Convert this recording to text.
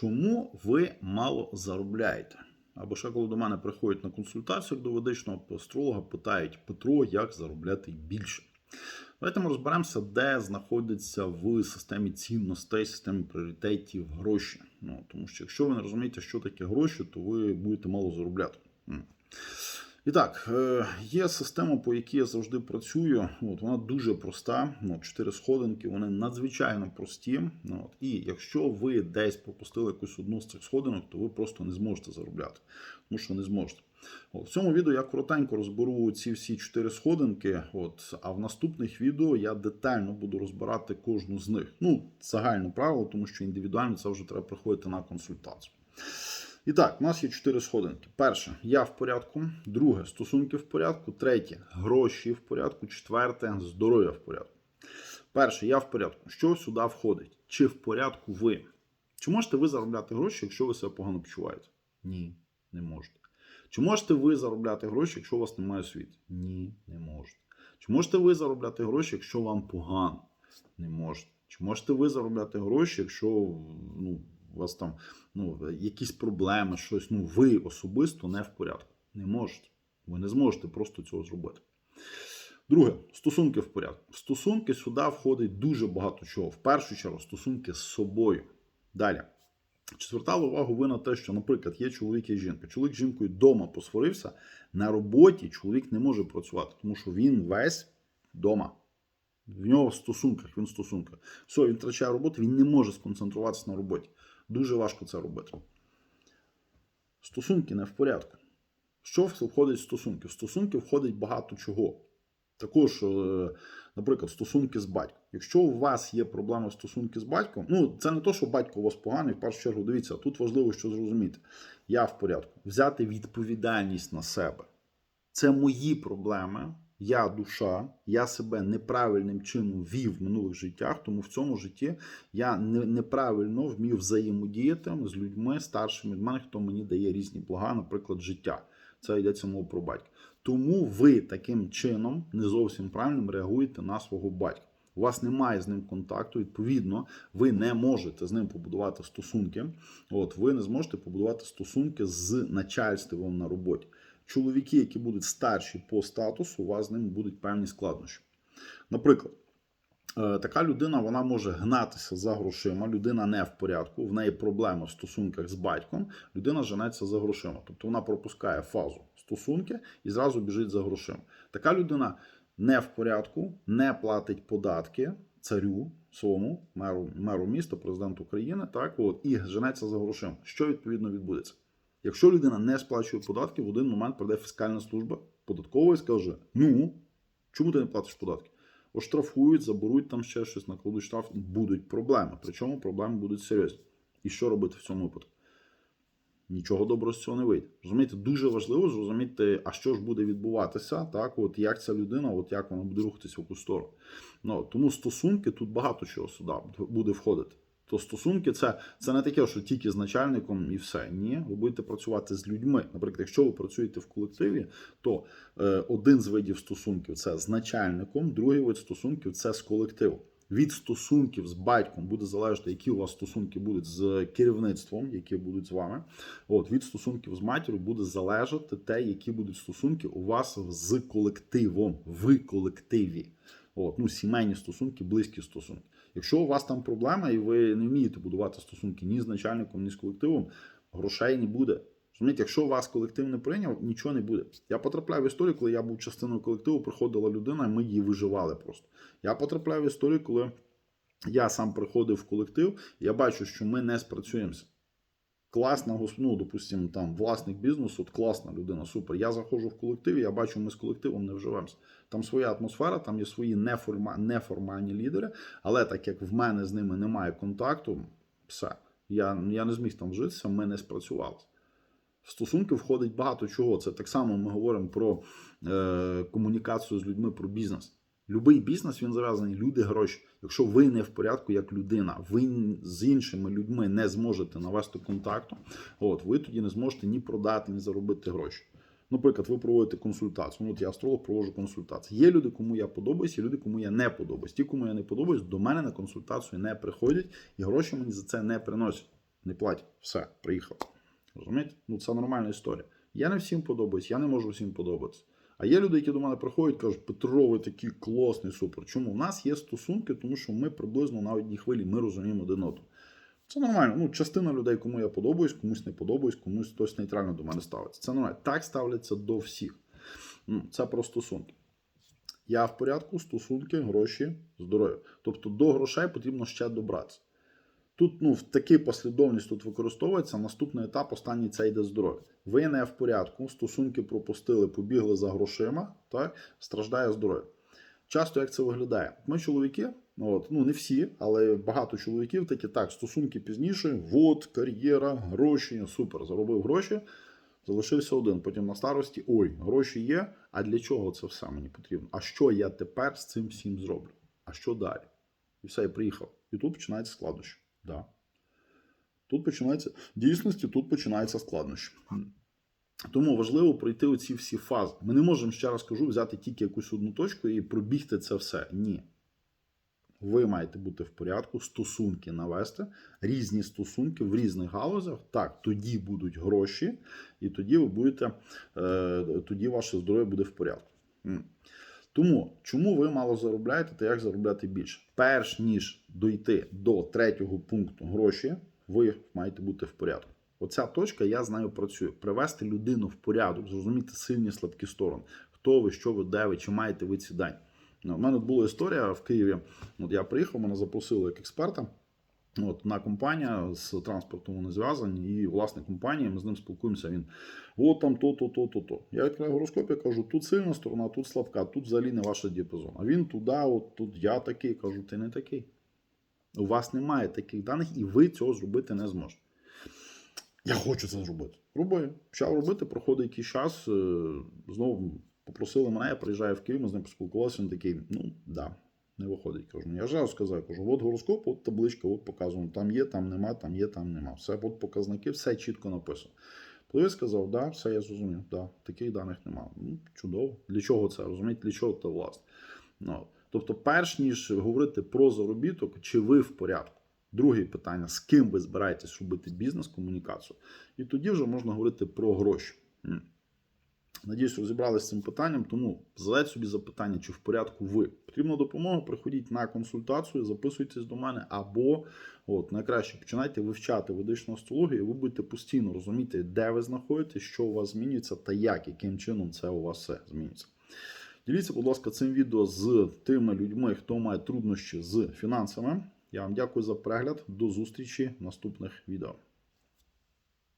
Чому ви мало заробляєте? Або ще коли до мене приходять на консультацію до ведичного астролога, питають Петро, як заробляти більше. Давайте ми розберемося, де знаходиться в системі цінностей, системі пріоритетів гроші. Ну, тому що якщо ви не розумієте, що таке гроші, то ви будете мало заробляти. І так, е, є система, по якій я завжди працюю. От, вона дуже проста. Ну, чотири сходинки, вони надзвичайно прості. Ну, От, і якщо ви десь пропустили якусь одну з цих сходинок, то ви просто не зможете заробляти. Тому що не зможете. От, в цьому відео я коротенько розберу ці всі чотири сходинки. От, а в наступних відео я детально буду розбирати кожну з них. Ну, загальне правило, тому що індивідуально це вже треба приходити на консультацію. І так, у нас є чотири сходинки. Перше, я в порядку. Друге, стосунки в порядку. Третє, гроші в порядку. Четверте, здоров'я в порядку. Перше, я в порядку. Що сюди входить? Чи в порядку ви? Чи можете ви заробляти гроші, якщо ви себе погано почуваєте? Ні, не можете. Чи можете ви заробляти гроші, якщо у вас немає освіти? Ні, не можете. Чи можете ви заробляти гроші, якщо вам погано? Не можете. Чи можете ви заробляти гроші, якщо ну, у вас там ну, якісь проблеми, щось, ну, ви особисто не в порядку? Не можете. Ви не зможете просто цього зробити. Друге, стосунки в порядку. Стосунки сюди входить дуже багато чого. В першу чергу, стосунки з собою. Далі. Чи звертали увагу ви на те, що, наприклад, є чоловік і жінка. Чоловік з жінкою вдома посварився, на роботі чоловік не може працювати, тому що він весь вдома. В нього в стосунках, він в стосунках. Все, він втрачає роботу, він не може сконцентруватися на роботі. Дуже важко це робити. Стосунки не в порядку. Що входить в стосунки? В стосунки входить багато чого. Також, е, наприклад, стосунки з батьком. Якщо у вас є проблема стосунки з батьком, ну це не то, що батько у вас поганий, в першу чергу, дивіться, тут важливо, що зрозуміти. Я в порядку. Взяти відповідальність на себе. Це мої проблеми. Я душа, я себе неправильним чином вів в минулих життях, тому в цьому житті я неправильно вмів взаємодіяти з людьми старшими від мене, хто мені дає різні блага, наприклад, життя. Це йдеться мова про батька. Тому ви таким чином не зовсім правильним реагуєте на свого батька. У вас немає з ним контакту, відповідно, ви не можете з ним побудувати стосунки. От ви не зможете побудувати стосунки з начальством на роботі. Чоловіки, які будуть старші по статусу, у вас з ними будуть певні складнощі. Наприклад, е, така людина вона може гнатися за грошима, людина не в порядку, в неї проблеми в стосунках з батьком, людина женеться за грошима. Тобто вона пропускає фазу стосунки і зразу біжить за грошима. Така людина не в порядку, не платить податки царю своєму меру, меру міста, президенту України, так от і женеться за грошима. Що відповідно відбудеться? Якщо людина не сплачує податки, в один момент прийде фіскальна служба податкова і скаже: Ну, чому ти не платиш податки? Оштрафують, заберуть там ще щось, накладуть штраф, будуть проблеми. Причому проблеми будуть серйозні. І що робити в цьому випадку? Нічого доброго з цього не вийде. Розумієте, дуже важливо зрозуміти, а що ж буде відбуватися, так, от як ця людина, от як вона буде рухатися в яку сторону. Ну, тому стосунки тут багато чого сюди буде входити. То стосунки це, це не таке, що тільки з начальником і все. Ні, ви будете працювати з людьми. Наприклад, якщо ви працюєте в колективі, то е, один з видів стосунків це з начальником, другий вид стосунків це з колективом. Від стосунків з батьком буде залежати, які у вас стосунки будуть з керівництвом, які будуть з вами. От від стосунків з матір'ю буде залежати те, які будуть стосунки у вас з колективом в колективі. От, ну, сімейні стосунки, близькі стосунки. Якщо у вас там проблема, і ви не вмієте будувати стосунки ні з начальником, ні з колективом, грошей не буде. Розумієте, якщо вас колектив не прийняв, нічого не буде. Я потрапляю в історію, коли я був частиною колективу, приходила людина, і ми її виживали просто. Я потрапляю в історію, коли я сам приходив в колектив, я бачу, що ми не спрацюємося. Класна, ну, допустимо, там власник бізнесу, от класна людина, супер. Я заходжу в колектив, я бачу, ми з колективом не вживемося. Там своя атмосфера, там є свої неформа, неформальні лідери, але так як в мене з ними немає контакту, все. Я, я не зміг там вжитися, ми не спрацювали. В стосунки входить багато чого. Це так само ми говоримо про е, комунікацію з людьми, про бізнес. Любий бізнес він зав'язаний люди гроші. Якщо ви не в порядку як людина, ви з іншими людьми не зможете навести контакту, от ви тоді не зможете ні продати, ні заробити гроші. Наприклад, ви проводите консультацію. Ну, от я астролог проводжу консультації. Є люди, кому я подобаюсь, є люди, кому я не подобаюсь. Ті, кому я не подобаюсь, до мене на консультацію не приходять і гроші мені за це не приносять. не платять. Все, приїхав. Розумієте? Ну це нормальна історія. Я не всім подобаюсь, я не можу всім подобатися. А є люди, які до мене приходять, кажуть, Петро, ви такий класний, супер. Чому? У нас є стосунки, тому що ми приблизно на одній хвилі, ми розуміємо один одного. Це нормально. Ну, частина людей, кому я подобаюсь, комусь не подобаюсь, комусь хтось нейтрально до мене ставиться. Це нормально. Так ставляться до всіх. Ну, Це про стосунки. Я в порядку, стосунки, гроші, здоров'я. Тобто до грошей потрібно ще добратися. Тут ну, в такій послідовність тут використовується. Наступний етап, останній це йде здоров'я. Ви не в порядку, стосунки пропустили, побігли за грошима, так, страждає здоров'я. Часто як це виглядає? Ми чоловіки, от, ну не всі, але багато чоловіків такі так, стосунки пізніше, вот, кар'єра, гроші, супер, заробив гроші, залишився один. Потім на старості, ой, гроші є. А для чого це все мені потрібно? А що я тепер з цим всім зроблю? А що далі? І все, я приїхав. І тут починається складнощі. Да. Тут починається в дійсності, тут починається складнощі. Тому важливо пройти оці всі фази. Ми не можемо, ще раз кажу, взяти тільки якусь одну точку і пробігти це все. Ні. Ви маєте бути в порядку, стосунки навести, різні стосунки в різних галузях. Так, тоді будуть гроші, і тоді ви будете, е, тоді ваше здоров'я буде в порядку. Тому, чому ви мало заробляєте та як заробляти більше? Перш ніж дойти до третього пункту гроші, ви маєте бути в порядку. Оця точка, я з нею працюю. Привести людину в порядок, зрозуміти сильні слабкі сторони. Хто ви, що ви, де ви, чи маєте ви ці дані. Ну, У мене була історія в Києві. От я приїхав, мене запросили як експерта. От, на компанія з транспортом вони зв'язані, і власне компанія, ми з ним спілкуємося. Він от там то, то, то. Я відкриваю гороскоп, я кажу, тут сильна сторона, тут слабка, тут взагалі не ваш діапазон. А він туди, от тут я такий, кажу, ти не такий. У вас немає таких даних, і ви цього зробити не зможете. Я хочу це зробити. Роби. Почав робити, проходить якийсь час. е, Знову попросили мене, я приїжджаю в Київ, ми з ним поспілкувалися. Він такий, ну да, не виходить. Кажу, «Ну, я ж сказав, кажу, от гороскоп, от табличка, от показуємо. Там є, там нема, там є, там нема. Все, от показники, все чітко написано. Я сказав, да, все, я зрозумів, да, таких даних немає. Ну, чудово. Для чого це? Розумієте, для чого це власне? Ну, тобто, перш ніж говорити про заробіток, чи ви в порядку? Друге питання: з ким ви збираєтесь робити бізнес, комунікацію? І тоді вже можна говорити про гроші. Надіюсь, розібралися з цим питанням, тому задайте собі запитання, чи в порядку ви. Потрібна допомога, приходіть на консультацію, записуйтесь до мене, або от, найкраще починайте вивчати ведичну астрологію, і ви будете постійно розуміти, де ви знаходитесь, що у вас змінюється та як, яким чином це у вас все змінюється. Діліться, будь ласка, цим відео з тими людьми, хто має труднощі з фінансами. Я вам дякую за перегляд. До зустрічі в наступних відео.